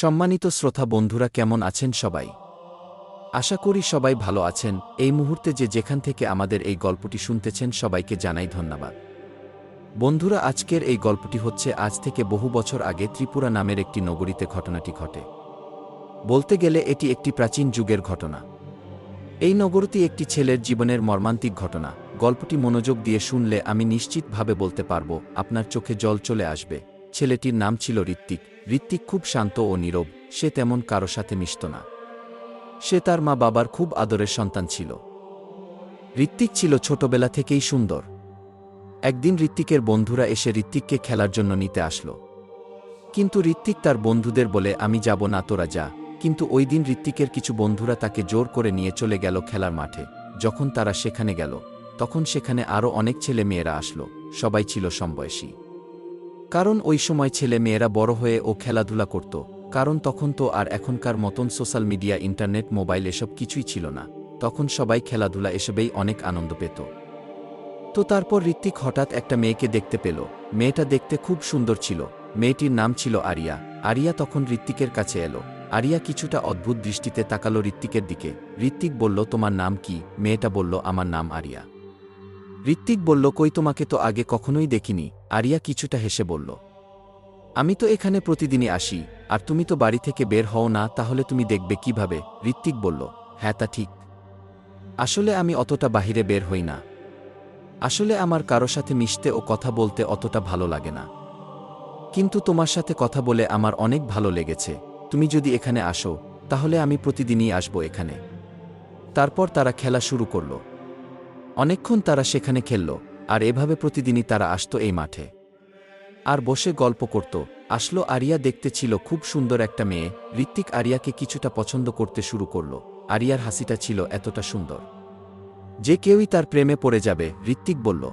সম্মানিত শ্রোতা বন্ধুরা কেমন আছেন সবাই? আশা করি সবাই ভালো আছেন। এই মুহূর্তে যে যেখান থেকে আমাদের এই গল্পটি শুনতেছেন সবাইকে জানাই ধন্যবাদ। বন্ধুরা, আজকের এই গল্পটি হচ্ছে আজ থেকে বহু বছর আগে ত্রিপুরা নামের একটি নগরীতে ঘটনাটি ঘটে। বলতে গেলে এটি একটি প্রাচীন যুগের ঘটনা। এই নগরটি একটি ছেলের জীবনের মর্মান্তিক ঘটনা। গল্পটি মনোযোগ দিয়ে শুনলে আমি নিশ্চিতভাবে বলতে পারব, আপনার চোখে জল চলে আসবে। ছেলেটির নাম ছিল ঋত্বিক। ঋত্বিক খুব শান্ত ও নীরব, সে তেমন কারও সাথে মিশত না। সে তার মা বাবার খুব আদরের সন্তান ছিল। ঋত্বিক ছিল ছোটবেলা থেকেই সুন্দর। একদিন ঋত্বিকের বন্ধুরা এসে ঋত্বিককে খেলার জন্য নিতে আসলো। কিন্তু ঋত্বিক তার বন্ধুদের বলে, আমি যাব না, তোরা যা। কিন্তু ওই দিন ঋত্বিকের কিছু বন্ধুরা তাকে জোর করে নিয়ে চলে গেল খেলার মাঠে। যখন তারা সেখানে গেল, তখন সেখানে আরও অনেক ছেলে মেয়েরা আসলো। সবাই ছিল সমবয়সী। কারণ ওই সময় ছেলে মেয়েরা বড় হয়ে ও খেলাধুলা করত, কারণ তখন তো আর এখনকার মতন সোশ্যাল মিডিয়া, ইন্টারনেট, মোবাইল এসব কিছুই ছিল না, তখন সবাই খেলাধুলা এসবেই অনেক আনন্দ পেত। তো তারপর ঋত্বিক হঠাৎ একটা মেয়েকে দেখতে পেল, মেয়েটা দেখতে খুব সুন্দর ছিল, মেয়েটির নাম ছিল আরিয়া আরিয়া তখন ঋত্বিকের কাছে এলো, আরিয়া কিছুটা অদ্ভুত দৃষ্টিতে তাকালো ঋত্বিকের দিকে, ঋত্বিক বলল, তোমার নাম কি? মেয়েটা বলল, আমার নাম আরিয়া। ঋত্বিক বলল, কই তোমাকে তো আগে কখনোই দেখিনি। আরিয়া কিছুটা হেসে বলল, আমি তো এখানে প্রতিদিনই আসি, আর তুমি তো বাড়ি থেকে বের হও না, তাহলে তুমি দেখবে কীভাবে? ঋত্বিক বলল হ্যাঁ তা ঠিক। আসলে আমি অতটা বাহিরে বের হই না। আসলে আমার কারও সাথে মিশতে ও কথা বলতে অতটা ভালো লাগে না। কিন্তু তোমার সাথে কথা বলে আমার অনেক ভালো লেগেছে। তুমি যদি এখানে আসো, তাহলে আমি প্রতিদিনই আসব এখানে। তারপর তারা খেলা শুরু করল। অনেকক্ষণ তারা সেখানে খেলল। আর এভাবে প্রতিদিনই তারা আসতো এই মাঠে। আর বসে গল্প করত। আসলো আরিয়া দেখতে ছিল খুব সুন্দর একটা মেয়ে। ঋত্বিক আরিয়াকে কিছুটা পছন্দ করতে শুরু করল। আরিয়ার হাসিটা ছিল এতটা সুন্দর। যে কেউই তার প্রেমে পড়ে যাবে, ঋত্বিক বলল,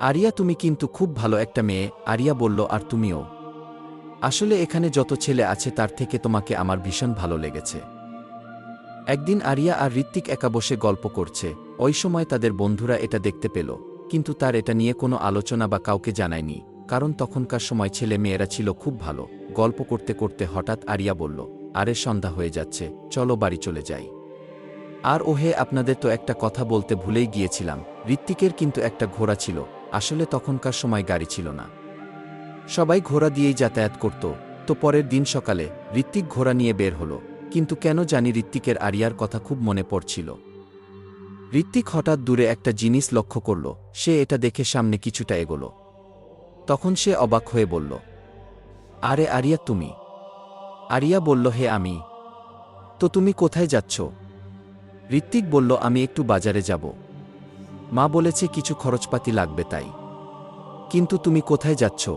আরিয়া, তুমি কিন্তু খুব ভালো একটা মেয়ে। আরিয়া বলল, আর তুমিও? আসলে এখানে যত ছেলে আছে তার থেকে তোমাকে আমার ভীষণ ভালো লেগেছে। একদিন আরিয়া আর ঋত্বিক একা বসে গল্প করছে। ওই সময় তাদের বন্ধুরা এটা দেখতে পেল। কিন্তু তার এটা নিয়ে কোনো আলোচনা বা কাউকে জানায়নি, কারণ তখনকার সময় ছেলে মেয়েরা ছিল খুব ভালো। গল্প করতে করতে হঠাৎ আরিয়া বলল, আরে, সন্ধ্যা হয়ে যাচ্ছে, চলো বাড়ি চলে যাই। আর ওহে, আপনাদের তো একটা কথা বলতে ভুলেই গিয়েছিলাম, ঋত্বিকের কিন্তু একটা ঘোড়া ছিল, আসলে তখনকার সময় গাড়ি ছিল না। সবাই ঘোড়া দিয়েই যাতায়াত করত। তো পরের দিন সকালে ঋত্বিক ঘোড়া নিয়ে বের হলো, কিন্তু কেন জানি ঋত্বিকের আরিয়ার কথা খুব মনে পড়ছিল। ঋত্বিক হঠাৎ দূরে একটা জিনিস লক্ষ্য করল, সে এটা দেখে সামনে কিছুটা এগোল। তখন সে অবাক হয়ে বলল, আরে আরিয়া, তুমি? আরিয়া বলল, হে আমি। তো তুমি কোথায় যাচ্ছ? ঋত্বিক বলল, আমি একটু বাজারে যাব। মা বলেছে কিছু খরচপাতি লাগবে তাই। কিন্তু তুমি কোথায় যাচ্ছ?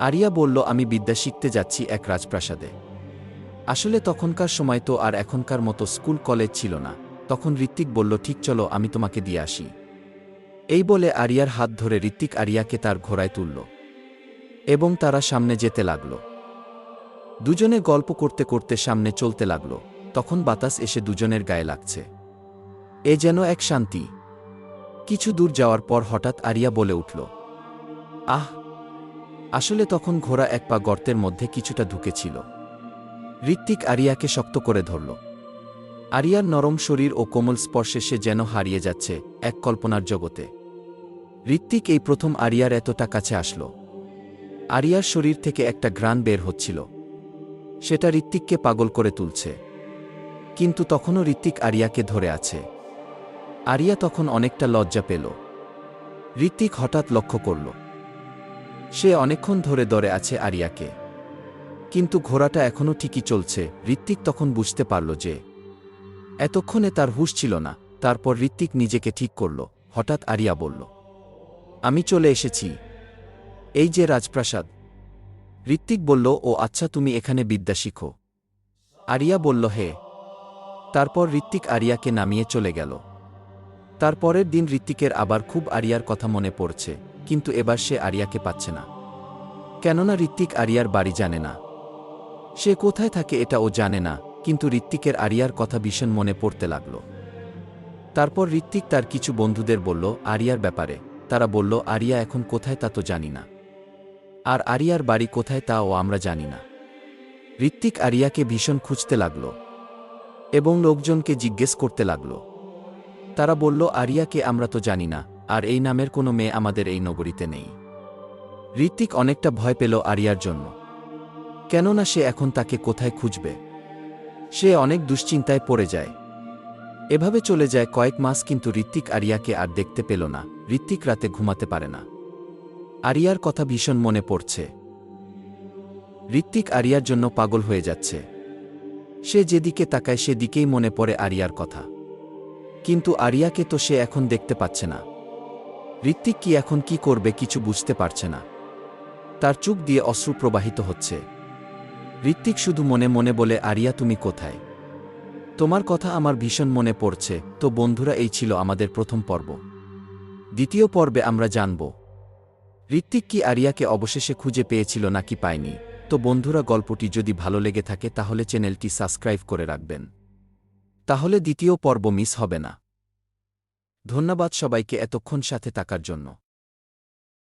আরিয়া বলল, আমি বিদ্যা শিখতে যাচ্ছি এক রাজপ্রাসাদে। আসলে তখনকার সময় তো আর এখনকার মতো স্কুল, কলেজ ছিল না। তখন ঋত্বিক বলল, ঠিক চলো, আমি তোমাকে দিয়ে আসি। এই বলে আরিয়ার হাত ধরে ঋত্বিক আরিয়াকে তার ঘোড়ায় তুলল এবং তারা সামনে যেতে লাগল। দুজনে গল্প করতে করতে সামনে চলতে লাগল। তখন বাতাস এসে দুজনের গায়ে লাগছে। এ যেন এক শান্তি। কিছু দূর যাওয়ার পর হঠাৎ আরিয়া বলে উঠল, আহ, আসলে তখন ঘোড়া এক পা গর্তের মধ্যে কিছুটা ঢুকেছিল। ঋত্বিক আরিয়াকে শক্ত করে ধরল। আরিয়ার নরম শরীর ও কোমল স্পর্শে সে যেন হারিয়ে যাচ্ছে এক কল্পনার জগতে। ঋত্বিক এই প্রথম আরিয়ার এতটা কাছে আসল। আরিয়ার শরীর থেকে একটা ঘ্রাণ বের হচ্ছিল। সেটা ঋত্বিককে পাগল করে তুলছে। কিন্তু তখনও ঋত্বিক আরিয়াকে ধরে আছে। আরিয়া তখন অনেকটা লজ্জা পেল। ঋত্বিক হঠাৎ লক্ষ্য করল। সে অনেকক্ষণ ধরে দরে আছে আরিয়াকে। কিন্তু ঘোড়াটা এখনও ঠিকই চলছে। ঋত্বিক তখন বুঝতে পারল যে এতক্ষণে তার হুশ ছিল না, তারপর ঋত্বিক নিজেকে ঠিক করল, হঠাৎ আরিয়া বলল, আমি চলে এসেছি। এই যে রাজপ্রাসাদ। ঋত্বিক বলল, ও আচ্ছা তুমি এখানে বিদ্যা শিখো। আরিয়া বলল, হে। তারপর ঋত্বিক আরিয়াকে নামিয়ে চলে গেল। তারপরের দিন ঋত্বিকের আবার খুব আরিয়ার কথা মনে পড়ছে, কিন্তু এবার সে আরিয়াকে পাচ্ছে না। কেননা ঋত্বিক আরিয়ার বাড়ি জানে না। সে কোথায় থাকে এটা ও জানে না। কিন্তু ঋত্বিকের আরিয়ার কথা ভীষণ মনে পড়তে লাগল। তারপর ঋত্বিক তার কিছু বন্ধুদের বলল, আরিয়ার ব্যাপারে। তারা বলল, আরিয়া এখন কোথায় তা তো জানি না। আর আরিয়ার বাড়ি কোথায় তাও আমরা জানি না। ঋত্বিক আরিয়াকে ভীষণ খুঁজতে লাগল এবং লোকজনকে জিজ্ঞেস করতে লাগল। তারা বলল, আরিয়াকে আমরা তো জানি না, আর এই নামের কোনো মেয়ে আমাদের এই নগরীতে নেই। ঋত্বিক অনেকটা ভয় পেল আরিয়ার জন্য। কেননা সে এখন তাকে কোথায় খুঁজবে? সে অনেক দুশ্চিন্তায় পড়ে যায়। এভাবে চলে যায় কয়েক মাস কিন্তু ঋত্বিক আরিয়াকে আর দেখতে পেল না। ঋত্বিক রাতে ঘুমাতে পারে না। আরিয়ার কথা ভীষণ মনে পড়ছে। ঋত্বিক আরিয়ার জন্য পাগল হয়ে যাচ্ছে। সে যেদিকে তাকায় সেদিকেই মনে পড়ে আরিয়ার কথা। কিন্তু আরিয়াকে তো সে এখন দেখতে পাচ্ছে না। ঋত্বিক কি এখন কি করবে কিছু বুঝতে পারছে না। তার চুপ দিয়ে অশ্রু প্রবাহিত হচ্ছে। ঋত্বিক শুধু মনে মনে বলে, আরিয়া, তুমি কোথায়? তোমার কথা আমার ভীষণ মনে পড়ছে। তো বন্ধুরা, এই ছিল আমাদের প্রথম পর্ব। দ্বিতীয় পর্বে আমরা জানব ঋত্বিক কি আরিয়াকে অবশেষে খুঁজে পেয়েছিল নাকি পায়নি? তো বন্ধুরা, গল্পটি যদি ভালো লেগে থাকে, তাহলে চ্যানেলটি সাবস্ক্রাইব করে রাখবেন। তাহলে দ্বিতীয় পর্ব মিস হবে না। ধন্যবাদ সবাইকে এতক্ষণ সাথে থাকার জন্য।